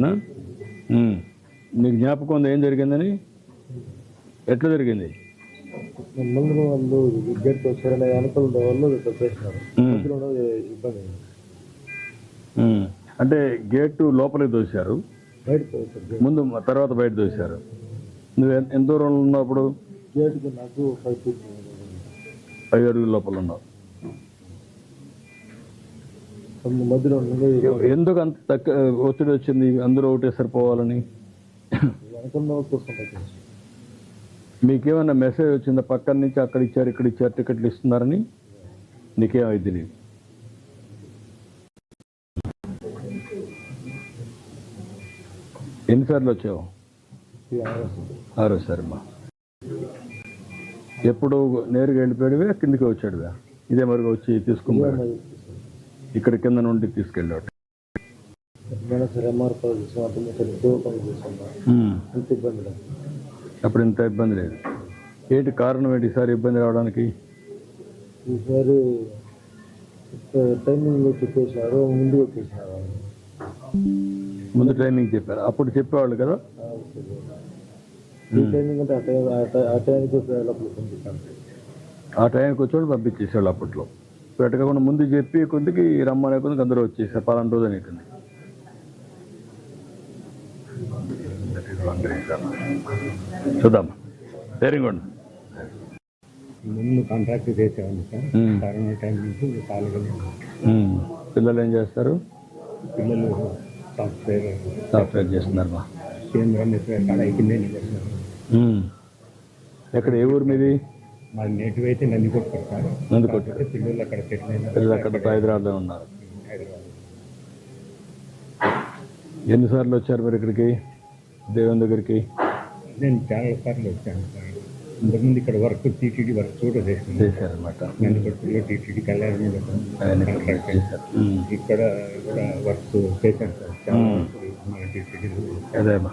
నీకు జ్ఞాపకం ఉంది ఏం జరిగిందని? ఎట్లా జరిగింది? ముందు వాళ్ళు గేట్ వచ్చారనే వాళ్ళు ఇబ్బంది. అంటే గేటు లోపలికి దోశారు ముందు తర్వాత బయట దోశారు నువ్వు ఎంత దూరంలో ఉన్నప్పుడు? గేట్కి నాకు ఫైవ్ ఫీట్. ఐదు అడుగుల లోపల ఉన్నావు. మధ్యలో ఎందుకు అంత తక్కువ ఒత్తిడి వచ్చింది? అందరూ ఒకటే సరిపోవాలని. మీకేమైనా మెసేజ్ వచ్చిందా? పక్కన నుంచి అక్కడ ఇచ్చారు ఇక్కడ ఇచ్చారు టికెట్లు ఇస్తున్నారని? నీకేమైంది తెలియదు. ఎన్నిసార్లు వచ్చావు? ఆరోసారి అమ్మా ఎప్పుడు నేరుగా వెళ్ళిపోయాడువే కిందికి వచ్చాడువే? ఇదే మరిగా వచ్చి తీసుకున్నాడు ఇక్కడ కింద నుండి తీసుకెళ్ళాడు. అప్పుడు ఇంత ఇబ్బంది లేదు. ఏంటి కారణం ఏంటి ఈసారి ఇబ్బంది రావడానికి? ఈసారి టైమింగ్ చెప్పేసినారు ముందు వచ్చేసినారు ముందు ట్రైనింగ్ చెప్పారు. అప్పుడు చెప్పేవాళ్ళు కదా? అంటే ఆ టైంకి పంపిస్తాను ఆ టైంకి వచ్చాడు పంపించేసేవాళ్ళు అప్పట్లో. పెట్టకుండా ముందు చెప్పి కొద్దికి రమ్మనే కొద్దికి అందరూ వచ్చేసారు. పలానా రోజు అని చూద్దాం. ధైర్యం కూడా ముందు కాంట్రాక్ట్ చేసేవాడిని సార్. కరోనా టైం నుంచి ఖాళీగా ఉన్నాను. ఉమ్. పిల్లలు ఏం చేస్తారు? పిల్లలు సాఫ్ట్వేర్ సాఫ్ట్వేర్ చేస్తున్నారు మా. కేంద్రం ఉమ్. ఎక్కడ ఏ ఊరు మీది? మా నేటివ్ అయితే నంది కొట్టుకుంటారు నందికొట్టు. పిల్లలు అక్కడ పిల్లలు అక్కడ హైదరాబాద్లో ఉన్నారు. ఎన్నిసార్లు వచ్చారు మీరు ఇక్కడికి? దేవుని దగ్గరికి? నేను చాలా సార్లు వచ్చాను సార్. ఇంతకుముందు ఇక్కడ వర్క్ టీటీడీ వర్క్ కూడా చేసింది చేశారనమాట నందికొట్టులో టీటీడీ కళ్యాణ ఉమ్. ఇక్కడ కూడా వర్క్ చేశాను సార్. చాలా టీటీడీలో అదేమ్మా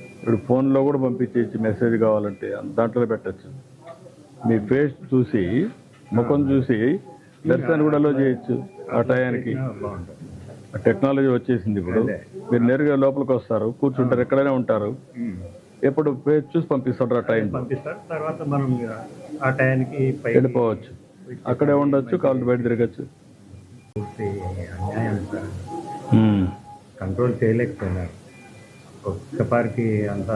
ఇప్పుడు ఫోన్లో కూడా పంపించేసి మెసేజ్ కావాలంటే దాంట్లో పెట్టచ్చు. మీ ఫేస్ చూసి ముఖం చూసి దర్శనం కూడా అలో చేయొచ్చు ఆ టయానికి. టెక్నాలజీ వచ్చేసింది ఇప్పుడు. మీరు నేరుగా లోపలికి వస్తారు కూర్చుంటారు ఎక్కడైనా ఉంటారు. ఎప్పుడు ఫేస్ చూసి పంపిస్తారు ఆ టైం పంపిస్తారు తర్వాత మనం ఆ టయానికి వెళ్ళిపోవచ్చు. అక్కడే ఉండొచ్చు కాళ్ళు బయట తిరగచ్చు. కంట్రోల్ చేయలేకపోయినారు. ఒక్కపారికి అంతా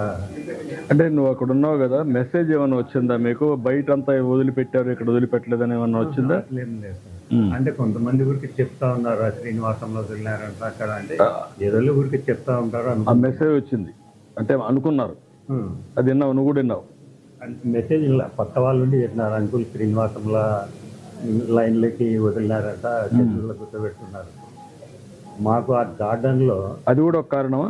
అంటే నువ్వు అక్కడ ఉన్నావు కదా మెసేజ్ ఏమైనా వచ్చిందా మీకు? బయట అంతా వదిలిపెట్టారు ఇక్కడ వదిలిపెట్టలేదని ఏమన్నా వచ్చిందా? లేదు ఉమ్. అంటే కొంతమంది ఊరికి చెప్తా ఉన్నారు ఆ శ్రీనివాసంలో వెళ్ళారంట అక్కడ అంటే ఏదో ఊరికి చెప్తా ఉంటారు ఆ మెసేజ్ వచ్చింది. అంటే అనుకున్నారు. అది విన్నావు నువ్వు కూడా విన్నావు? అంటే మెసేజ్ పక్క వాళ్ళ నుండి చెప్పినారు అంకుల్ శ్రీనివాసంలో లైన్లకి వదిలినారట చెట్లలో గుర్తుపెట్టున్నారు. మాకు ఆ గార్డెన్లో అది కూడా ఒక కారణమా?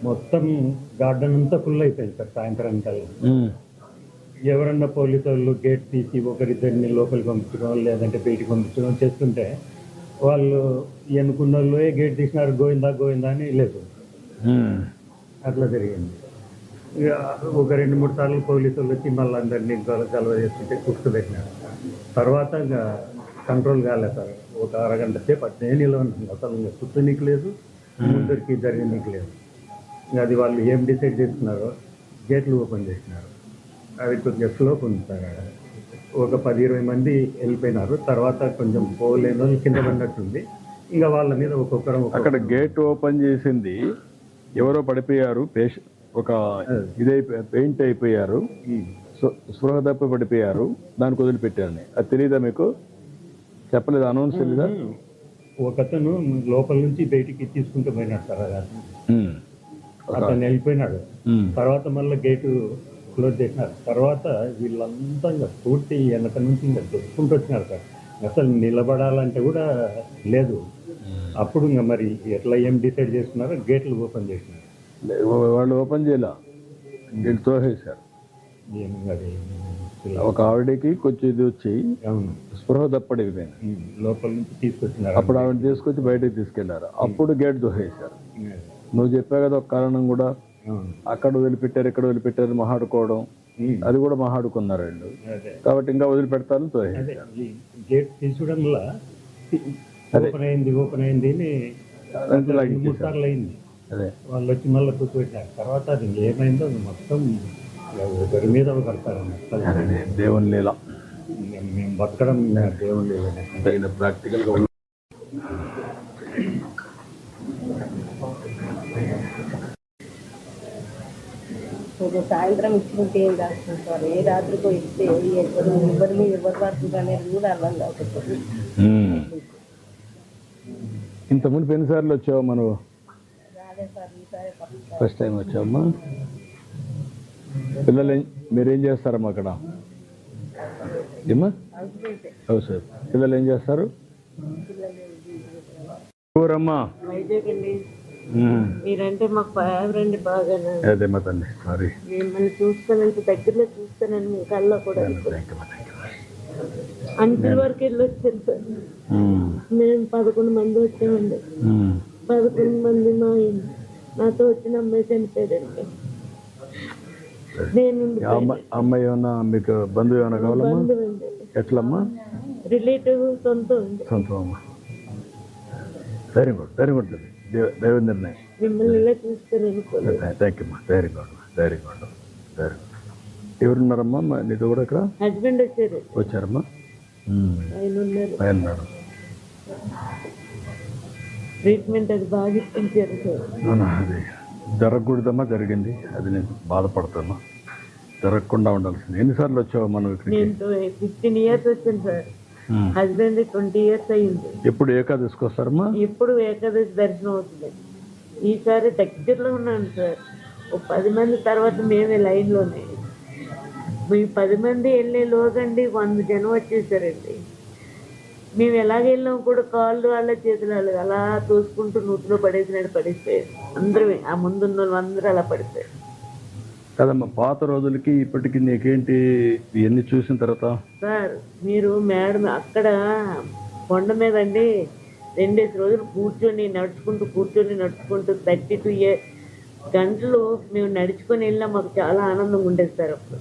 మొత్తం గార్డెన్ అంతా ఫుల్ అయిపోయింది సార్ సాయంత్రం కల్లా. ఎవరన్నా పోలీసు వాళ్ళు గేట్ తీసి ఒకరిద్దరిని లోపలికి పంపించడం లేదంటే బయటికి పంపించడం చేస్తుంటే వాళ్ళు ఎన్నుకున్న వాళ్ళు "ఏ గేట్ తీసినారు గోవిందా గోవిందా అని లేదు. అట్లా జరిగింది. ఒక రెండు మూడు సార్లు పోలీసు వాళ్ళు వచ్చి మళ్ళీ అందరినీ గలవ చేస్తుంటే కూర్చోబెట్టినారు తర్వాత ఇంకా కంట్రోల్ కాలేదు సార్. ఒక అరగంట సేపు అట్నే నిలవను అసలు ఇంకా కూర్చోనీకి లేదు ముందరికి జరగనీకి లేదు. ఇంకా అది వాళ్ళు ఏం డిసైడ్ చేసుకున్నారో గేట్లు ఓపెన్ చేసినారు. అది కొద్దిగా స్లోప్ ఉంది సార్. ఒక పది ఇరవై మంది వెళ్ళిపోయినారు. తర్వాత కొంచెం పోలేని కింద పడినట్టుంది ఇంకా వాళ్ళ మీద ఒక్కొక్కరం ఒక్కొక్క అక్కడ గేట్ ఓపెన్ చేసింది ఎవరో పడిపోయారు పేష ఒక ఇదైపోయి పెయింట్ అయిపోయారు. స్పృహ తప్పి పడిపోయారు. దానికి వదిలిపెట్టారని అది తెలియదా మీకు? చెప్పలేదు? అనౌన్స్ తెలీదా ఒకతను లోపల నుంచి బయటికి తీసుకుంటూ పోయినాడు సార్. అతను వెళ్ళిపోయినాడు. తర్వాత మళ్ళీ గేటు క్లోజ్ చేసినారు. తర్వాత వీళ్ళంతా ఇంకా పూర్తి వెనక నుంచి ఇంకా దొరుకుంటూ వచ్చినారు సార్. అసలు నిలబడాలంటే కూడా లేదు. అప్పుడు ఇంకా మరి ఎట్లా ఏం డిసైడ్ చేసుకున్నారో గేట్లు ఓపెన్ చేసినారు. వాళ్ళు ఓపెన్ చేయాల? వీళ్ళు తోసేశారు. ఒక ఆవిడకి కొంచెం ఇది వచ్చి స్పృహ ఉమ్, లోపల నుంచి తీసుకొచ్చినారు. అప్పుడు ఆవిడ తీసుకొచ్చి బయటకు తీసుకెళ్ళారు. అప్పుడు గేట్ దోసేశారు నువ్వు చెప్పావు కదా ఒక కారణం కూడా. అక్కడ వదిలిపెట్టారు ఇక్కడ వదిలిపెట్టారు మహాడుకోవడం. అది కూడా మహాడుకున్నారు వీళ్ళు అదే. కాబట్టి ఇంకా ఈ గేట్ తీసుకోవడం వల్ల ఓపెన్ అయింది ఓపెన్ అయింది మూడు సార్లు అయింది. వాళ్ళు వచ్చి మళ్ళీ కూర్చోబెట్టారు. తర్వాత అది ఏమైందో మొత్తం ఒకరి మీద అదే దేవుని లీల. మేము బతకడం దేవుడు లేదని తగిన ప్రాక్టికల్గా ఉన్న- ఒక సాయంత్రం ఇచ్చుకుంటే ఏం సార్? ఏ రాత్రికో ఇస్తే ఎవరు ఎవరి మీద ఎవరు పడుతుంది అనేది కూడా అర్థం కాకపోతే. ఉమ్. ఇంత ముందు ఎన్నిసార్లు వచ్చావు మనం ఫస్ట్ టైం వచ్చావమ్మా. పిల్లలు ఏం- మీరేం చేస్తారమ్మా అక్కడ? ఏమ్మా? అనుకుంటే అవు సార్ పిల్లలు ఏం చేస్తారు? ఊరమ్మా. మీరంటే మాకు ఫేవరెంట్ బాగా అదే మా తండ్రి సారీ మిమ్మల్ని చూస్తానంటే దగ్గరలో చూస్తానని మీ కళ్ళలో కూడా అంచుల వరకు వెళ్ళి వచ్చాను సార్. మేము. పదకొండు మంది వచ్చామండి. పదకొండు మంది మా నాతో వచ్చిన అమ్మాయి చనిపోయాడండి. నేను అమ్మాయి ఏమన్నా మీకు బంధువు ఏమైనా కావాలమ్మా? ఎట్లమ్మా? రిలేటివ్ సొంతం సొంతం అమ్మా వెరీ గుడ్ వెరీ గుడ్ దేవ దైవ నిర్ణయం మిమ్మల్ని ఇలా చూస్తాను అనుకోలేదు thank you very good very good very good ఎవరున్నారమ్మా? నీతో కూడా ఇక్కడ? హస్బెండ్ వచ్చారు. వచ్చారమ్మా. ఆయన ఉన్నారు. ఆయన ట్రీట్మెంట్ అది బాగా ఇప్పించారు అది జరగకూడదమ్మా జరిగింది. అది నేను బాధపడుతున్నా జరగకుండా ఉండాల్సింది. ఎన్నిసార్లు వచ్చావు మనం ఇక్కడికి? నేను ఫిఫ్టీన్ ఇయర్స్ వచ్చాను సార్. హస్బెండ్ ట్వంటీ ఇయర్స్ అయ్యింది ఎప్పుడు ఏకాదశికి వస్తారమ్మా? ఎప్పుడు ఏకాదశి దర్శనం అవుతుంది. ఈసారి దగ్గరలో ఉన్నాను సార్. ఒక పది మంది తర్వాత మేమే లైన్లోనే. మీ పది మంది వెళ్ళే లోగండి వంద జనం వచ్చేసారండి. మేము ఎలాగ వెళ్ళాం కూడా కాళ్ళు వాళ్ళ చేతులు వాళ్ళ అలా తోసుకుంటూ నూతిలో పడేసినట్టు పడిపోయారు అందరూ ఆ ముందున్న వాళ్ళు అందరూ అలా పడిపోయారు. కదమ్మా పాత రోజులకి ఇప్పటికి నీకేంటి? ఇవన్నీ చూసిన తర్వాత? సార్ మీరు మేడం అక్కడ కొండ మీద అండి రెండేసి రోజులు కూర్చొని నడుచుకుంటూ కూర్చొని నడుచుకుంటూ థర్టీ టూ ఇయర్ గంటలు మేము నడుచుకొని వెళ్ళినా మాకు చాలా ఆనందంగా ఉండేది సార్ అప్పుడు.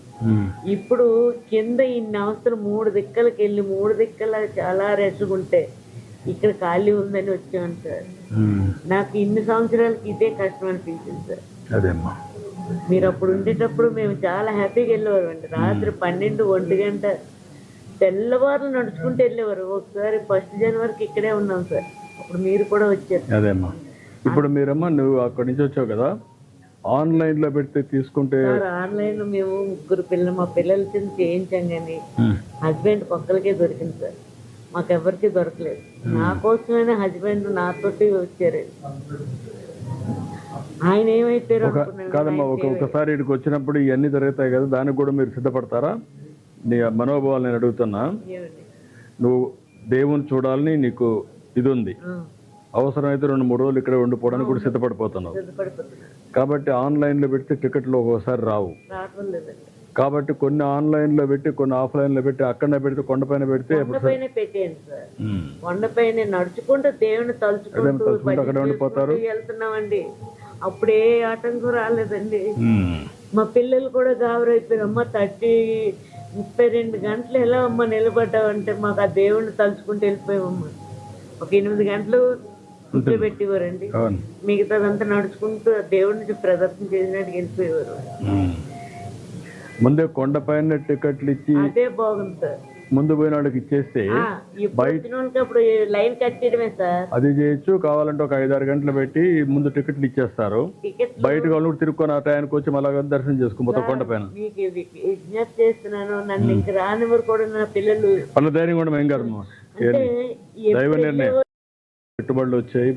ఇప్పుడు కింద ఇన్ని అవసరం మూడు దిక్కలకి వెళ్ళి మూడు దిక్కల చాలా రెస్ట్గా ఉంటే ఇక్కడ ఖాళీ ఉందని వచ్చాను సార్. నాకు ఇన్ని సంవత్సరాలకి ఇదే కష్టం అనిపించింది సార్. అదేమ్మా. మీరు అప్పుడు ఉండేటప్పుడు మేము చాలా హ్యాపీగా వెళ్ళేవారు అండి. రాత్రి పన్నెండు ఒంటి గంట తెల్లవారులు నడుచుకుంటూ వెళ్ళేవారు. ఒకసారి ఫస్ట్ జనవరికి ఇక్కడే ఉన్నాం సార్. అప్పుడు మీరు కూడా వచ్చారు. అదేమ్మా ఇప్పుడు మీరమ్మా నువ్వు అక్కడి నుంచి వచ్చావు కదా? ఆన్లైన్లో పెడితే తీసుకుంటే ఆన్లైన్లో మేము ముగ్గురు పిల్లలు మా పిల్లల చిన్న చేయించాం కానీ. హస్బెండ్ ఒక్కరికే దొరికింది సార్. మాకు ఎవరికి దొరకలేదు నా కోసమైనా హస్బెండ్ నాతోటి వచ్చారు. ఆయన అనుకున్నాను కాదమ్మా ఒక ఒకసారి ఇక్కడికి వచ్చినప్పుడు ఇవన్నీ జరుగుతాయి కదా దానికి కూడా మీరు సిద్ధపడతారా? నీ మనోభావాలు నేను అడుగుతున్నా? నువ్వు దేవుని చూడాలని నీకు ఇది ఉంది అవసరమైతే రెండు మూడు రోజులు ఇక్కడ ఉండిపోవడానికి కూడా సిద్ధపడిపోతున్నావు. కాబట్టి ఆన్లైన్లో పెడితే టికెట్లు ఒక్కోసారి రావు. కాబట్టి కొన్ని ఆన్లైన్లో పెట్టి కొన్ని ఆఫ్లైన్లో పెట్టి అక్కడనే పెడితే కొండపైన పెడితే కొండపైన నడుచుకుంటూ దేవుని తలుచుకుంటూ అక్కడే ఉండిపోతారు. వెళ్తున్నామండి. అప్పుడే ఆటంకం రాలేదండి. మా పిల్లలు కూడా గాబరైపోయారు. అమ్మ థర్టీ ముప్పై రెండు గంటలు ఎలా అమ్మ నిలబడ్డావంటే మాకు ఆ దేవుణ్ణి తలుచుకుంటూ వెళ్ళిపోయామమ్మ. ఒక ఎనిమిది గంటలు కూర్చోబెట్టేవారండి. అవును. మిగతాదంతా నడుచుకుంటూ దేవుడిని ప్రదర్శన చేసినట్టు వెళ్ళిపోయేవారు. ముందే కొండపైన టికెట్లు ఇచ్చి అదే బాగుంది సార్. ముందు పోయిన వాళ్ళకి ఇచ్చేస్తే లైన్ కట్టడమే సార్. అది చేయొచ్చు కావాలంటే ఒక ఐదారు గంటలు పెట్టి ముందు టికెట్లు ఇచ్చేస్తారు. బయట వాళ్ళు తిరుక్కొని ఆ టయానికి వచ్చి మళ్ళా దర్శనం చేసుకో మొత్తం కొండ పైన. మీకు ఇది విజ్ఞప్తి చేస్తున్నాను నన్ను ఇంక రానివ్వరు కూడా నా పిల్లలు వాళ్ళ ధైర్యం కూడా మేము కాదు దైవ నిర్ణయం. పెట్టుబడులు వచ్చాయి